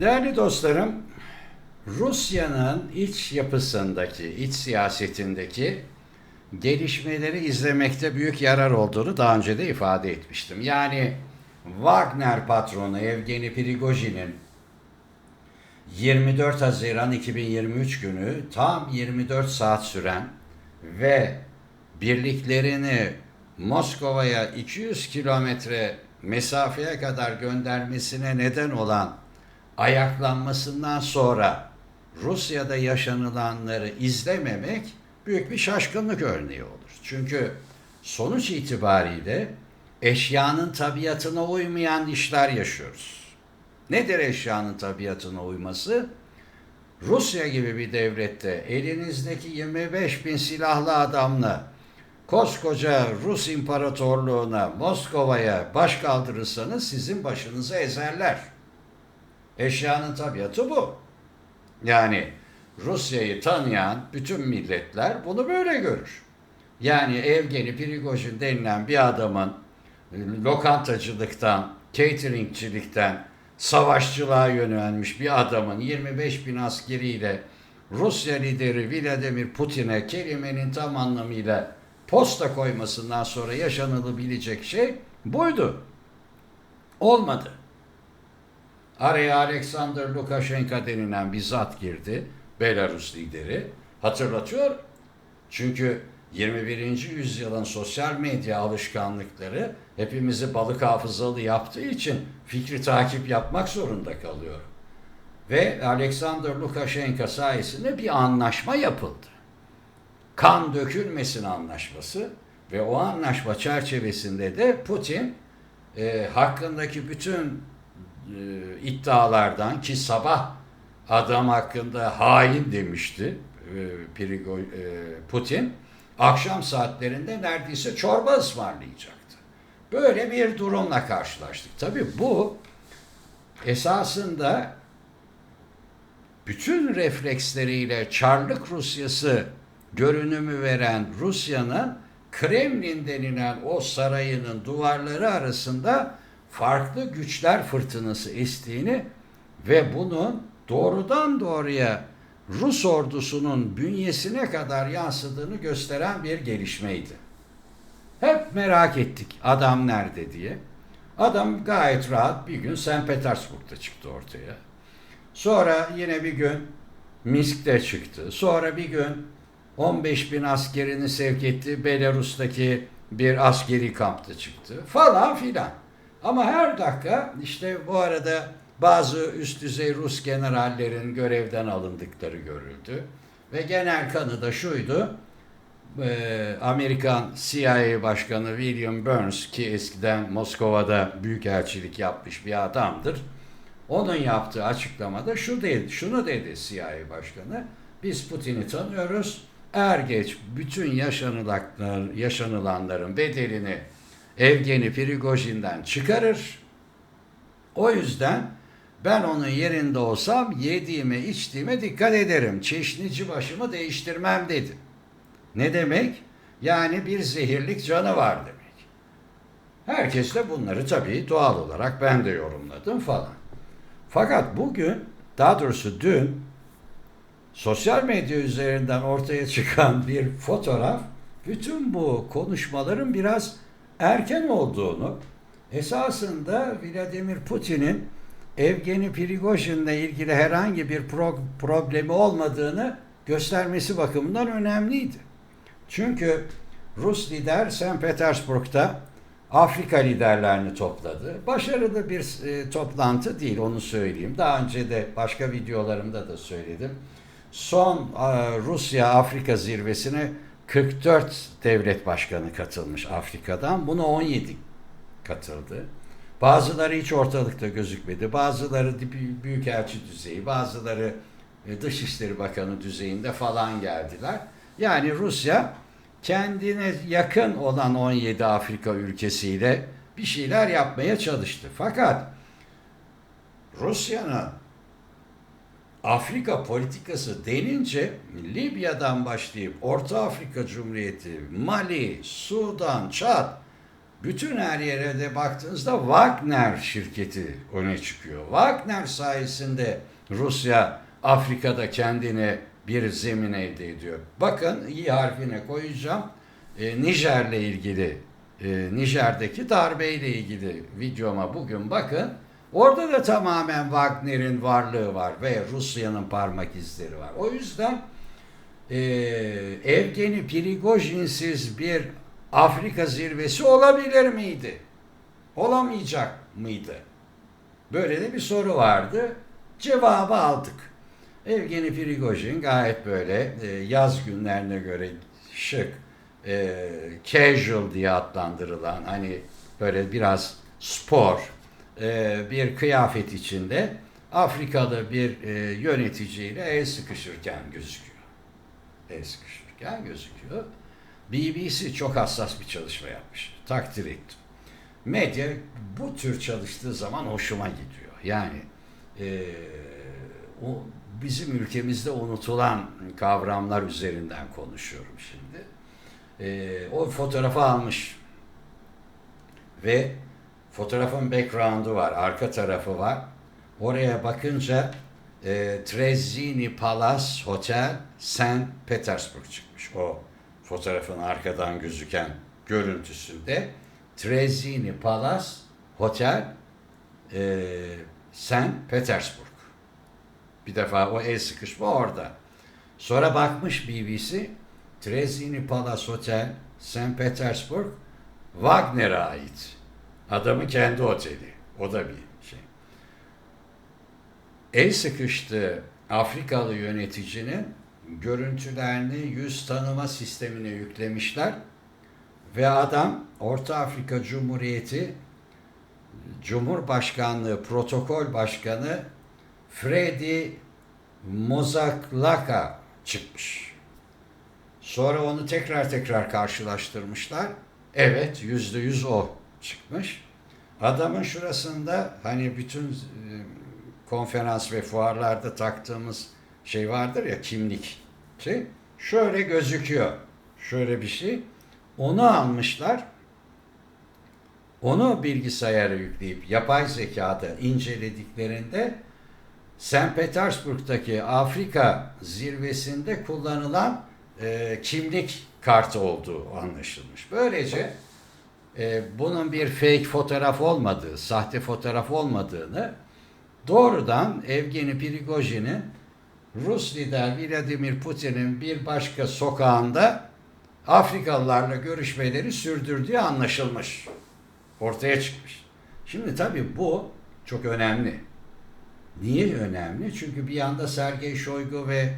Değerli dostlarım, Rusya'nın iç yapısındaki, iç siyasetindeki gelişmeleri izlemekte büyük yarar olduğunu daha önce de ifade etmiştim. Yani Wagner patronu Evgeni Prigojin'in 24 Haziran 2023 günü tam 24 saat süren ve birliklerini Moskova'ya 200 kilometre mesafeye kadar göndermesine neden olan ayaklanmasından sonra Rusya'da yaşanılanları izlememek büyük bir şaşkınlık örneği olur. Çünkü sonuç itibariyle eşyanın tabiatına uymayan işler yaşıyoruz. Nedir eşyanın tabiatına uyması? Rusya gibi bir devlette elinizdeki 25 bin silahlı adamla koskoca Rus İmparatorluğuna, Moskova'ya baş kaldırırsanız sizin başınızı ezerler. Eşyanın tabiatı bu. Yani Rusya'yı tanıyan bütün milletler bunu böyle görür. Yani Evgeni Prigojin denilen bir adamın lokantacılıktan, cateringçilikten, savaşçılığa yönelmiş bir adamın 25 bin askeriyle Rusya lideri Vladimir Putin'e kelimenin tam anlamıyla posta koymasından sonra yaşanılabilecek şey buydu. Olmadı. Araya Alexander Lukashenko denilen bir zat girdi. Belarus lideri. Hatırlatıyor. Çünkü 21. yüzyılın sosyal medya alışkanlıkları hepimizi balık hafızalı yaptığı için fikri takip yapmak zorunda kalıyor. Ve Alexander Lukashenko sayesinde bir anlaşma yapıldı. Kan dökülmesin anlaşması ve o anlaşma çerçevesinde de Putin e, hakkındaki bütün e, iddialardan ki sabah adam hakkında hain demişti e, e, Putin akşam saatlerinde neredeyse çorba ısmarlayacaktı. Böyle bir durumla karşılaştık. Tabii bu esasında bütün refleksleriyle Çarlık Rusyası görünümü veren Rusya'nın Kremlin denilen o sarayının duvarları arasında farklı güçler fırtınası estiğini ve bunun doğrudan doğruya Rus ordusunun bünyesine kadar yansıdığını gösteren bir gelişmeydi. Hep merak ettik adam nerede diye. Adam gayet rahat bir gün St. Petersburg'da çıktı ortaya. Sonra yine bir gün Minsk'te çıktı. Sonra bir gün 15 bin askerini sevk etti. Belarus'taki bir askeri kampta çıktı. Falan filan. Ama her dakika işte bu arada bazı üst düzey Rus generallerin görevden alındıkları görüldü. Ve genel kanı da şuydu. e, Amerikan CIA Başkanı William Burns ki eskiden Moskova'da büyükelçilik yapmış bir adamdır. Onun yaptığı açıklamada şu dedi, şunu dedi CIA Başkanı. Biz Putin'i tanıyoruz. Er geç bütün yaşanılanlar, yaşanılanların bedelini Evgeni Prigojin'den çıkarır. O yüzden ben onun yerinde olsam yediğime içtiğime dikkat ederim. Çeşnici başımı değiştirmem dedi. Ne demek? Yani bir zehirlik canı var demek. Herkes de bunları tabii doğal olarak ben de yorumladım falan. Fakat bugün, daha doğrusu dün sosyal medya üzerinden ortaya çıkan bir fotoğraf bütün bu konuşmaların biraz erken olduğunu, esasında Vladimir Putin'in Evgeni Prigojin'le ilgili herhangi bir pro- problemi olmadığını göstermesi bakımından önemliydi. Çünkü Rus lider St. Petersburg'da Afrika liderlerini topladı. Başarılı bir e, toplantı değil onu söyleyeyim. Daha önce de başka videolarımda da söyledim. Son e, Rusya Afrika zirvesine 44 devlet başkanı katılmış Afrika'dan. Buna 17 katıldı. Bazıları hiç ortalıkta gözükmedi. Bazıları büy- büyükelçi düzeyi, bazıları e, Dışişleri Bakanı düzeyinde falan geldiler. Yani Rusya kendine yakın olan 17 Afrika ülkesiyle bir şeyler yapmaya çalıştı. Fakat Rusya'nın Afrika politikası denince Libya'dan başlayıp Orta Afrika Cumhuriyeti, Mali, Sudan, Çad Bütün her yere de baktığınızda Wagner şirketi öne çıkıyor. Wagner sayesinde Rusya Afrika'da kendine bir zemin elde ediyor. Bakın iyi harfine koyacağım. E, Nijer'le ilgili, e, Nijer'deki darbeyle ilgili videoma bugün bakın. Orada da tamamen Wagner'in varlığı var ve Rusya'nın parmak izleri var. O yüzden e, Evgeni Prigojinsiz bir Afrika zirvesi olabilir miydi? Olamayacak mıydı? Böyle de bir soru vardı. Cevabı aldık. Evgeni Prigojin gayet böyle e, yaz günlerine göre şık, e, casual diye adlandırılan hani böyle biraz spor e, bir kıyafet içinde Afrikalı bir e, yöneticiyle el sıkışırken gözüküyor. El sıkışırken gözüküyor. BBC çok hassas bir çalışma yapmış. Takdir ettim. Medya bu tür çalıştığı zaman hoşuma gidiyor. Yani e, o bizim ülkemizde unutulan kavramlar üzerinden konuşuyorum şimdi. E, o fotoğrafı almış ve fotoğrafın background'u var, arka tarafı var. Oraya bakınca e, Trezzini Palace Hotel St. Petersburg çıkmış. O fotoğrafın arkadan gözüken görüntüsünde Trezzini Palace Hotel e, St. Petersburg. Bir defa o el sıkışma orada. Sonra bakmış BBC Trezzini Palace Hotel St. Petersburg Wagner'a ait. Adamın kendi oteli. O da bir şey. El sıkıştığı Afrikalı yöneticinin görüntülerini yüz tanıma sistemine yüklemişler ve adam Orta Afrika Cumhuriyeti Cumhurbaşkanlığı Protokol Başkanı Freddy Mozaklaka çıkmış. Sonra onu tekrar tekrar karşılaştırmışlar. Evet yüzde yüz o çıkmış. Adamın şurasında hani bütün e, konferans ve fuarlarda taktığımız şey vardır ya kimlik şey. Şöyle gözüküyor. Şöyle bir şey. Onu almışlar. Onu bilgisayara yükleyip yapay zekada incelediklerinde St. Petersburg'daki Afrika zirvesinde kullanılan e, kimlik kartı olduğu anlaşılmış. Böylece e, bunun bir fake fotoğraf olmadığı, sahte fotoğraf olmadığını doğrudan Evgeni Prigojin'in Rus lider Vladimir Putin'in bir başka sokağında Afrikalılarla görüşmeleri sürdürdüğü anlaşılmış. Ortaya çıkmış. Şimdi tabii bu çok önemli. Niye önemli? Çünkü bir yanda Sergey Shoigu ve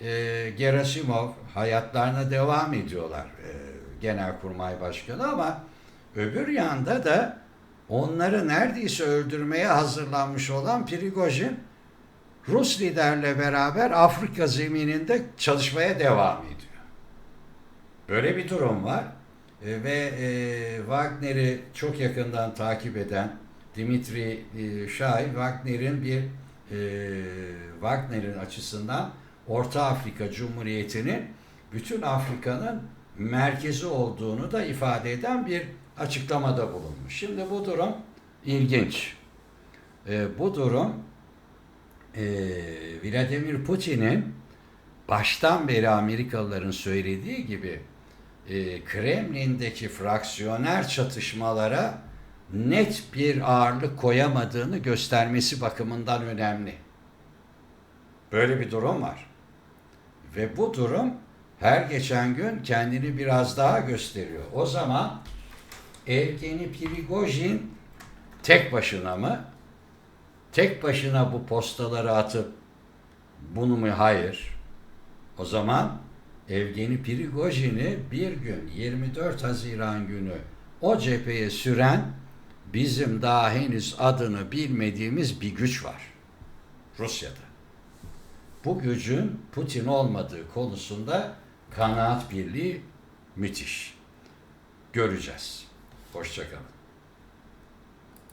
e, Gerasimov hayatlarına devam ediyorlar. E, Genelkurmay Başkanı ama öbür yanda da onları neredeyse öldürmeye hazırlanmış olan Prigojin Rus liderle beraber Afrika zemininde çalışmaya devam ediyor. Böyle bir durum var. E, ve e, Wagner'i çok yakından takip eden Dimitri e, Şahin, Wagner'in bir e, Wagner'in açısından Orta Afrika Cumhuriyeti'nin bütün Afrika'nın merkezi olduğunu da ifade eden bir açıklamada bulunmuş. Şimdi bu durum ilginç. E, bu durum e, Vladimir Putin'in baştan beri Amerikalıların söylediği gibi e, Kremlin'deki fraksiyoner çatışmalara net bir ağırlık koyamadığını göstermesi bakımından önemli. Böyle bir durum var. Ve bu durum her geçen gün kendini biraz daha gösteriyor. O zaman Evgeni Prigojin tek başına mı? Tek başına bu postaları atıp bunu mu? Hayır. O zaman Evgeni Prigojin'i bir gün 24 Haziran günü o cepheye süren bizim daha henüz adını bilmediğimiz bir güç var. Rusya'da. Bu gücün Putin olmadığı konusunda kanaat birliği müthiş. Göreceğiz. Hoşçakalın.